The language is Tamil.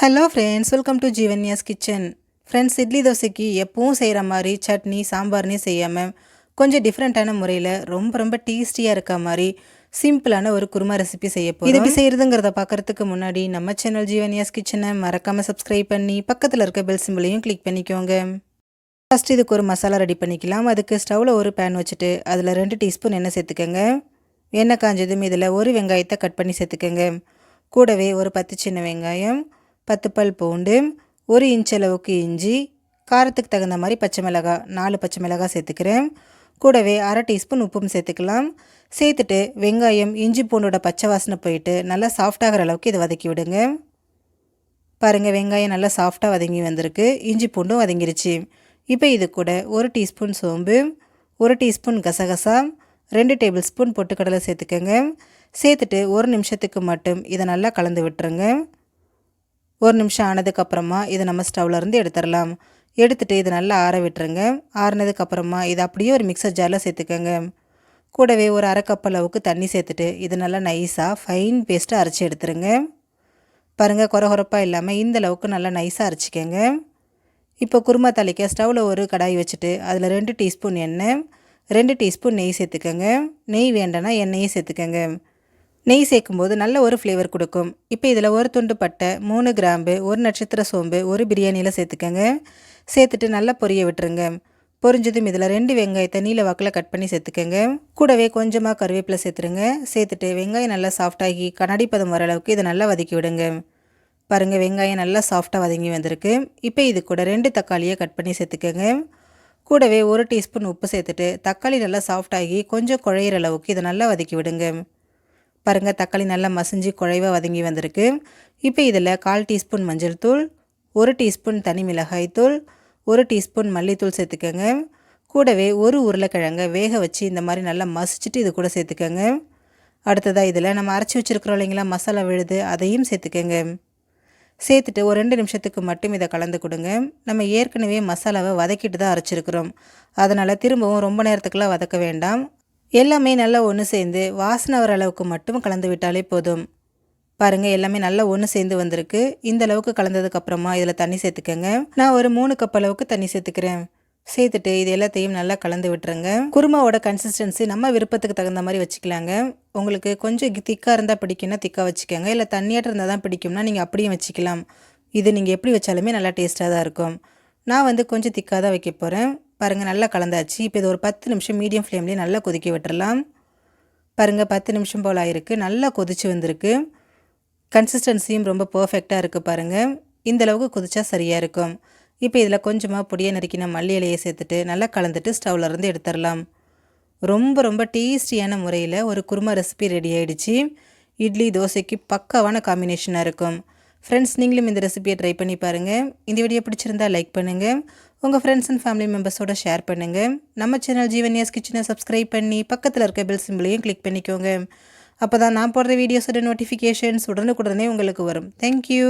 Hello friends welcome to Jeevanya's kitchen friends idli தோசைக்கு எப்பவும் செய்கிற மாதிரி சட்னி சாம்பார்னே செய்யாமல் கொஞ்சம் டிஃப்ரெண்ட்டான முறையில் ரொம்ப ரொம்ப டேஸ்டியாக இருக்க மாதிரி சிம்பிளான ஒரு குருமா ரெசிபி செய்ய போகிறோம் இது எப்படி செய்கிறதுங்கிறத பார்க்குறதுக்கு முன்னாடி நம்ம சேனல் ஜீவன்யாஸ் கிச்சனை மறக்காமல் சப்ஸ்கிரைப் பண்ணி பக்கத்தில் இருக்க பெல் சிம்பிளையும் கிளிக் பண்ணிக்கோங்க. ஃபஸ்ட் இதுக்கு ஒரு மசாலா ரெடி பண்ணிக்கலாம். அதுக்கு ஸ்டவ்வில் ஒரு பேன் வச்சுட்டு அதில் ரெண்டு டீஸ்பூன் எண்ணெய் சேர்த்துக்கோங்க. எண்ணெய் காஞ்சதும் இதில் ஒரு வெங்காயத்தை கட் பண்ணி சேர்த்துக்கோங்க. கூடவே ஒரு பத்து சின்ன வெங்காயம் பத்து பல் பூண்டு ஒரு இன்ச் அளவுக்கு இஞ்சி காரத்துக்கு தகுந்த மாதிரி பச்சை மிளகாய் நாலு பச்சை மிளகாய் சேர்த்துக்கிறேன். கூடவே அரை டீஸ்பூன் உப்பும் சேர்த்துக்கலாம். சேர்த்துட்டு வெங்காயம் இஞ்சி பூண்டோட பச்சை வாசனை போயிட்டு நல்லா சாஃப்டாகிற அளவுக்கு இதை வதக்கி விடுங்க. பாருங்கள் வெங்காயம் நல்லா சாஃப்டாக வதங்கி வந்திருக்கு. இஞ்சி பூண்டும் வதங்கிருச்சு. இப்போ இது கூட ஒரு டீஸ்பூன் சோம்பு ஒரு டீஸ்பூன் கசகசா ரெண்டு டேபிள் ஸ்பூன் பொட்டுக்கடலை சேர்த்துக்கோங்க. சேர்த்துட்டு ஒரு நிமிஷத்துக்கு மட்டும் இதை நல்லா கலந்து விட்டுருங்க. ஒரு நிமிஷம் ஆனதுக்கப்புறமா இதை நம்ம ஸ்டவ்லேருந்து எடுத்துடலாம். எடுத்துகிட்டு இதை நல்லா ஆற விட்டுருங்க. ஆறினதுக்கப்புறமா இதை அப்படியே ஒரு மிக்சர் ஜாரில் சேர்த்துக்கோங்க. கூடவே ஒரு அரை கப் அளவுக்கு தண்ணி சேர்த்துட்டு இது நல்லா நைஸாக ஃபைன் பேஸ்ட்டாக அரைச்சி எடுத்துருங்க. பாருங்கள் குறகுறப்பாக இல்லாமல் இந்த அளவுக்கு நல்லா நைஸாக அரைச்சிக்கோங்க. இப்போ குருமா தலைக்க ஸ்டவ்வில் ஒரு கடாய் வச்சுட்டு அதில் ரெண்டு டீஸ்பூன் எண்ணெய் ரெண்டு டீஸ்பூன் நெய் சேர்த்துக்கோங்க. நெய் வேண்டனா எண்ணெயும் சேர்த்துக்கோங்க. நெய் சேர்க்கும்போது நல்ல ஒரு ஃப்ளேவர் கொடுக்கும். இப்போ இதில் ஒரு துண்டு பட்டை மூணு கிராம்பு ஒரு நட்சத்திர சோம்பு ஒரு பிரியாணியில் சேர்த்துக்கங்க. சேர்த்துட்டு நல்லா பொரிய விட்டுருங்க. பொரிஞ்சதும் இதில் ரெண்டு வெங்காயத்தை நீல வாக்கில் கட் பண்ணி சேர்த்துக்கோங்க. கூடவே கொஞ்சமாக கருவேப்பிலை சேர்த்துருங்க. சேர்த்துட்டு வெங்காயம் நல்லா சாஃப்டாகி கண்ணாடி பதம் வர அளவுக்கு இதை நல்லா வதக்கி விடுங்க. பாருங்கள் வெங்காயம் நல்லா சாஃப்டாக வதங்கி வந்திருக்கு. இப்போ இது கூட ரெண்டு தக்காளியை கட் பண்ணி சேர்த்துக்கோங்க. கூடவே ஒரு டீஸ்பூன் உப்பு சேர்த்துட்டு தக்காளி நல்லா சாஃப்டாகி கொஞ்சம் குழையிற அளவுக்கு இதை நல்லா வதக்கி விடுங்க. பாருங்கள் தக்காளி நல்லா மசிஞ்சு குழைவாக வதங்கி வந்திருக்கு. இப்போ இதில் கால் டீஸ்பூன் மஞ்சள் தூள் ஒரு டீஸ்பூன் தனி மிளகாய் தூள் ஒரு டீஸ்பூன் மல்லித்தூள் சேர்த்துக்கோங்க. கூடவே ஒரு உருளைக்கிழங்க வேக வச்சு இந்த மாதிரி நல்லா மசிச்சுட்டு இது கூட சேர்த்துக்கோங்க. அடுத்ததாக இதில் நம்ம அரைச்சி வச்சுருக்குறோம் இல்லைங்களா மசாலா விழுது அதையும் சேர்த்துக்கோங்க. சேர்த்துட்டு ஒரு ரெண்டு நிமிஷத்துக்கு மட்டும் இதை கலந்து கொடுங்க. நம்ம ஏற்கனவே மசாலாவை வதக்கிட்டு தான் அரைச்சிருக்கிறோம். அதனால் திரும்பவும் ரொம்ப நேரத்துக்குலாம் வதக்க வேண்டாம். எல்லாமே நல்லா ஒன்று சேர்ந்து வாசனை வர அளவுக்கு மட்டும் கலந்து விட்டாலே போதும். பாருங்கள் எல்லாமே நல்லா ஒன்று சேர்ந்து வந்திருக்கு. இந்த அளவுக்கு கலந்ததுக்கப்புறமா இதில் தண்ணி சேர்த்துக்கோங்க. நான் ஒரு மூணு கப் அளவுக்கு தண்ணி சேர்த்துக்கிறேன். சேர்த்துட்டு இது எல்லாத்தையும் நல்லா கலந்து விட்டுருங்க. குருமாவோட கன்சிஸ்டன்சி நம்ம விருப்பத்துக்கு தகுந்த மாதிரி வச்சுக்கலாங்க. உங்களுக்கு கொஞ்சம் திக்காக இருந்தால் பிடிக்கும்னா திக்காக வச்சுக்கோங்க. இல்லை தண்ணியாட்டு இருந்தால் தான் பிடிக்கும்னா நீங்கள் அப்படியும் வச்சுக்கலாம். இது நீங்கள் எப்படி வச்சாலுமே நல்லா டேஸ்ட்டாக தான் இருக்கும். நான் வந்து கொஞ்சம் திக்காக தான் வைக்க போகிறேன் பாருங்கள் நல்லா கலந்தாச்சு. இப்போ இது ஒரு பத்து நிமிஷம் மீடியம் ஃப்ளேம்லேயே நல்லா கொதிக்க விட்டுறலாம். பாருங்கள் பத்து நிமிஷம் போல் ஆயிருக்கு. நல்லா கொதிச்சு வந்திருக்கு. கன்சிஸ்டன்சியும் ரொம்ப பர்ஃபெக்டாக இருக்குது பாருங்கள் இந்தளவுக்கு கொதிச்சா சரியாக இருக்கும். இப்போ இதில் கொஞ்சமாக பொடியை நறுக்கின மல்லி இலையை சேர்த்துட்டு நல்லா கலந்துட்டு ஸ்டவ்லேருந்து எடுத்துடலாம். ரொம்ப ரொம்ப டேஸ்டியான முறையில் ஒரு குருமா ரெசிபி ரெடி ஆகிடுச்சு இட்லி தோசைக்கு பக்காவான காம்பினேஷனாக இருக்கும். ஃப்ரெண்ட்ஸ் நீங்களும் இந்த ரெசிபியை ட்ரை பண்ணி பாருங்கள் இந்த வீடியோ பிடிச்சிருந்தால் லைக் பண்ணுங்கள் உங்கள் ஃப்ரெண்ட்ஸ் அண்ட் ஃபேமிலி மெம்பர்ஸோட ஷேர் பண்ணுங்கள் நம்ம சேனல் ஜீவன்யாஸ் கிச்சனை சப்ஸ்கிரைப் பண்ணி பக்கத்தில் இருக்க பெல் சிம்பிளையும் கிளிக் பண்ணிக்கோங்க. அப்போ தான் நான் போடுற வீடியோஸோட நோட்டிஃபிகேஷன்ஸ் உடனுக்குடனே உங்களுக்கு வரும். தேங்க்யூ